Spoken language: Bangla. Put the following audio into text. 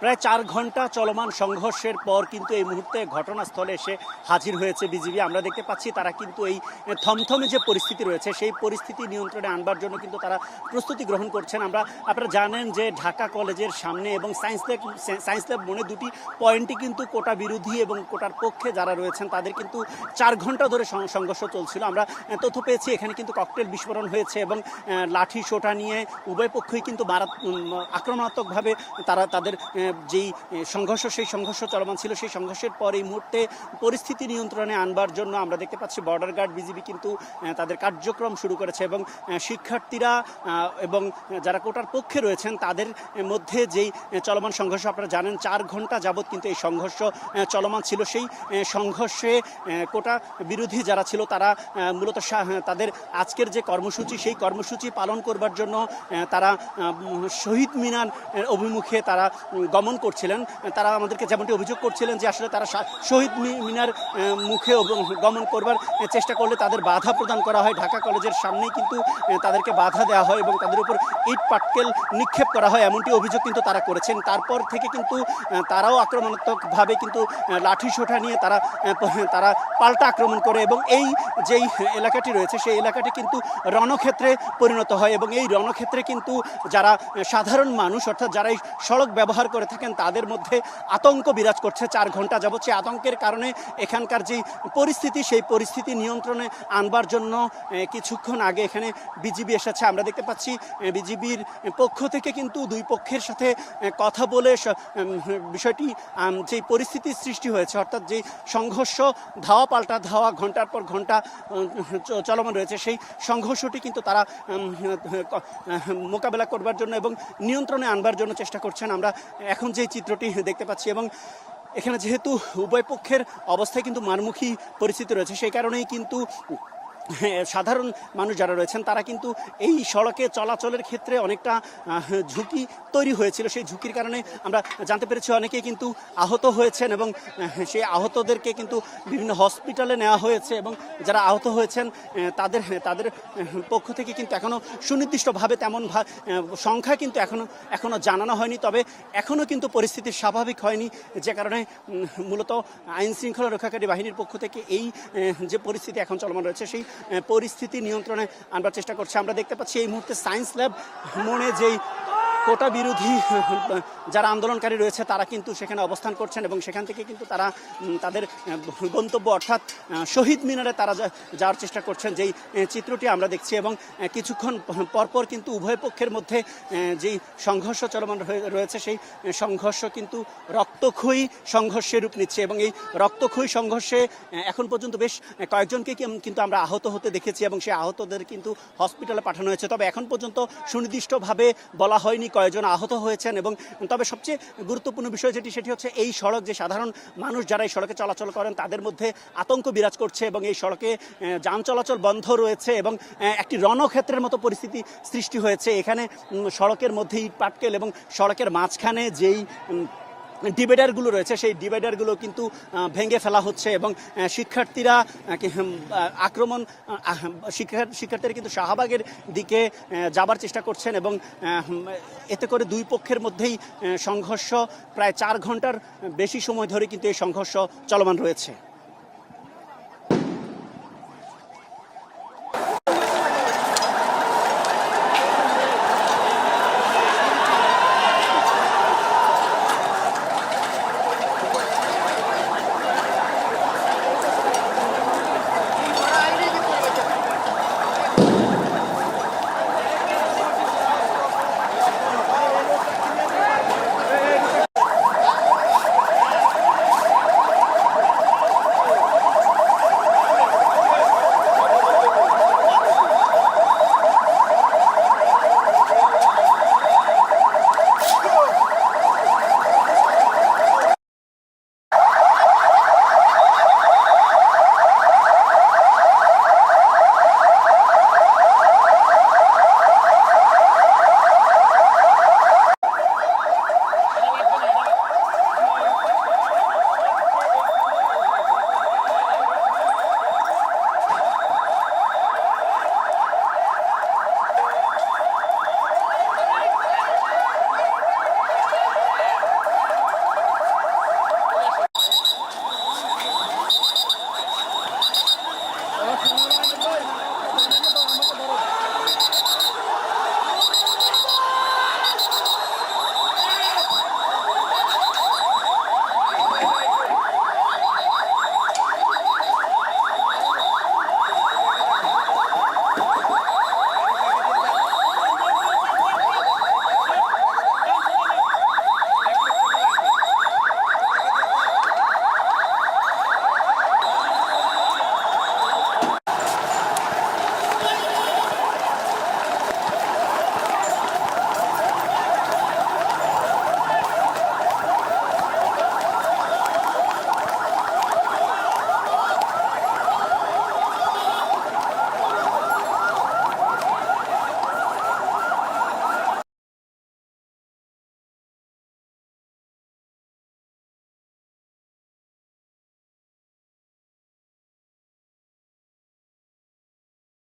প্রায় চার ঘণ্টা চলমান সংঘর্ষের পর কিন্তু এই মুহূর্তে ঘটনাস্থলে এসে হাজির হয়েছে বিজিবি। আমরা দেখতে পাচ্ছি তারা কিন্তু এই থমথমে যে পরিস্থিতি রয়েছে সেই পরিস্থিতি নিয়ন্ত্রণে আনবার জন্য কিন্তু তারা প্রস্তুতি গ্রহণ করছেন। আমরা আপনারা জানেন যে ঢাকা কলেজের সামনে এবং সায়েন্স ল্যাব সায়েন্স ল্যাব মনে দুটি পয়েন্টই কিন্তু কোটা বিরোধী এবং কোটার পক্ষে যারা রয়েছেন তাদের কিন্তু চার ঘণ্টা ধরে সংঘর্ষ চলছিল। আমরা তথ্য পেয়েছি এখানে কিন্তু ককটেল বিস্ফোরণ হয়েছে এবং লাঠি সোটা নিয়ে উভয় পক্ষই কিন্তু উম, আক্রমণাত্মকভাবে তারা তাদের যেই সংঘর্ষ, সেই সংঘর্ষ চলমান ছিল, সেই সংঘর্ষের পর এই মুহূর্তে পরিস্থিতি নিয়ন্ত্রণে আনবার জন্য আমরা দেখতে পাচ্ছি বর্ডার গার্ড বিজিবি কিন্তু তাদের কার্যক্রম শুরু করেছে এবং শিক্ষার্থীরা এবং যারা কোটার পক্ষে রয়েছেন তাদের মধ্যে যেই চলমান সংঘর্ষ আপনারা জানেন, চার ঘণ্টা যাবৎ কিন্তু এই সংঘর্ষ চলমান ছিল। সেই সংঘর্ষে কোটা বিরোধী যারা ছিল তারা মূলত তাদের আজকের যে কর্মসূচি, সেই কর্মসূচি পালন করবার জন্য তারা শহীদ মিনার অভিমুখে তারা গমন করছিলেন। তারা আমাদেরকে যেমনটি অভিযোগ করছিলেন যে আসলে তারা শহীদ মিনার মুখে গমন করবার চেষ্টা করলে তাদের বাধা প্রদান করা হয়। ঢাকা কলেজের সামনেই কিন্তু তাদেরকে বাধা দেওয়া হয় এবং তাদের উপর ইট পাটকেল নিক্ষেপ করা হয় এমনটি অভিযোগ কিন্তু তারা করেছেন। তারপর থেকে কিন্তু তারাও আক্রমণাত্মকভাবে কিন্তু লাঠি সোঠা নিয়ে তারা তারা পাল্টা আক্রমণ করে এবং এই যেই এলাকাটি রয়েছে, সেই এলাকাটি কিন্তু রণক্ষেত্রে পরিণত হয় এবং এই রণক্ষেত্রে কিন্তু যারা সাধারণ মানুষ অর্থাৎ যারা এই সড়ক ব্যবহার করে থাকেন, তাদের মধ্যে আতঙ্ক বিরাজ করছে চার ঘণ্টা যাবত সেই আতঙ্কের কারণে এখানকার যেই পরিস্থিতি, সেই পরিস্থিতি নিয়ন্ত্রণে আনবার জন্য কিছুক্ষণ আগে এখানে বিজিবি এসেছে। আমরা দেখতে পাচ্ছি বিজিবির পক্ষ থেকে কিন্তু দুই পক্ষের সাথে কথা বলে বিষয়টি যেই পরিস্থিতির সৃষ্টি হয়েছে, অর্থাৎ যেই সংঘর্ষ, ধাওয়া পাল্টা ধাওয়া, ঘণ্টার পর ঘণ্টা চলমান রয়েছে, সেই সংঘর্ষটি কিন্তু তারা মোকাবেলা করবার জন্য এবং নিয়ন্ত্রণে আনবার জন্য চেষ্টা করছেন। আমরা এখন যে চিত্রটি দেখতে পাচ্ছি এবং এখানে যেহেতু উভয় পক্ষের অবস্থায় কিন্তু মারমুখী পরিস্থিতি রয়েছে, সেই কারণেই কিন্তু সাধারণ মানুষ যারা রয়েছেন, তারা কিন্তু এই সড়কে চলাচলের ক্ষেত্রে অনেকটা ঝুঁকি তৈরি হয়েছিল। সেই ঝুঁকির কারণে আমরা জানতে পেরেছি অনেকেই কিন্তু আহত হয়েছেন এবং সেই আহতদেরকে কিন্তু বিভিন্ন হসপিটালে নেওয়া হয়েছে এবং যারা আহত হয়েছেন তাদের তাদের পক্ষ থেকে কিন্তু এখনও সুনির্দিষ্টভাবে তেমন সংখ্যা কিন্তু এখনও এখনও জানানো হয়নি। তবে এখনও কিন্তু পরিস্থিতি স্বাভাবিক হয়নি। যে কারণে মূলত আইন শৃঙ্খলা রক্ষাকারী বাহিনীর পক্ষ থেকে এই যে পরিস্থিতি এখন চলমান রয়েছে, সেই পরিস্থিতি নিয়ন্ত্রণে আনবার চেষ্টা করছে। আমরা দেখতে পাচ্ছি এই মুহূর্তে সায়েন্স ল্যাব মনে যেই কোটা বিরোধী, যারা আন্দোলনকারী রয়েছে, তারা কিন্তু সেখানে অবস্থান করছেন এবং সেখান থেকে কিন্তু তারা তাদের গন্তব্য অর্থাৎ শহীদ মিনারে তারা যাওয়ার চেষ্টা করছেন। যেই চিত্রটি আমরা দেখছি এবং কিছুক্ষণ পরপর কিন্তু উভয় পক্ষের মধ্যে যেই সংঘর্ষ চলমান রয়ে- রয়েছে, সেই সংঘর্ষ কিন্তু রক্তক্ষয়ী সংঘর্ষে রূপ নিচ্ছে এবং এই রক্তক্ষয়ী সংঘর্ষে এখন পর্যন্ত বেশ কয়েকজনকে কিন্তু আমরা আহত হতে দেখেছি এবং সেই আহতদের কিন্তু হসপিটালে পাঠানো হয়েছে। তবে এখন পর্যন্ত সুনির্দিষ্টভাবে বলা হয়নি কয়েকজন আহত হয়েছেন এবং তবে সবচেয়ে গুরুত্বপূর্ণ বিষয় যেটি, সেটি হচ্ছে এই সড়ক, যে সাধারণ মানুষ যারা এই সড়কে চলাচল করেন, তাদের মধ্যে আতঙ্ক বিরাজ করছে এবং এই সড়কে যান চলাচল বন্ধ রয়েছে এবং একটি রণক্ষেত্রের মতো পরিস্থিতি সৃষ্টি হয়েছে। এখানে সড়কের মধ্যে ইট পাটকেল এবং সড়কের মাঝখানে যেই ডিভাইডারগুলো রয়েছে, সেই ডিভাইডারগুলো কিন্তু ভেঙে ফেলা হচ্ছে এবং শিক্ষার্থীরা আক্রমণ শিক্ষার্থীরা কিন্তু শাহবাগের দিকে যাবার চেষ্টা করছেন এবং এতে করে দুই পক্ষের মধ্যেই সংঘর্ষ প্রায় চার ঘণ্টার বেশি সময় ধরে কিন্তু এই সংঘর্ষ চলমান রয়েছে।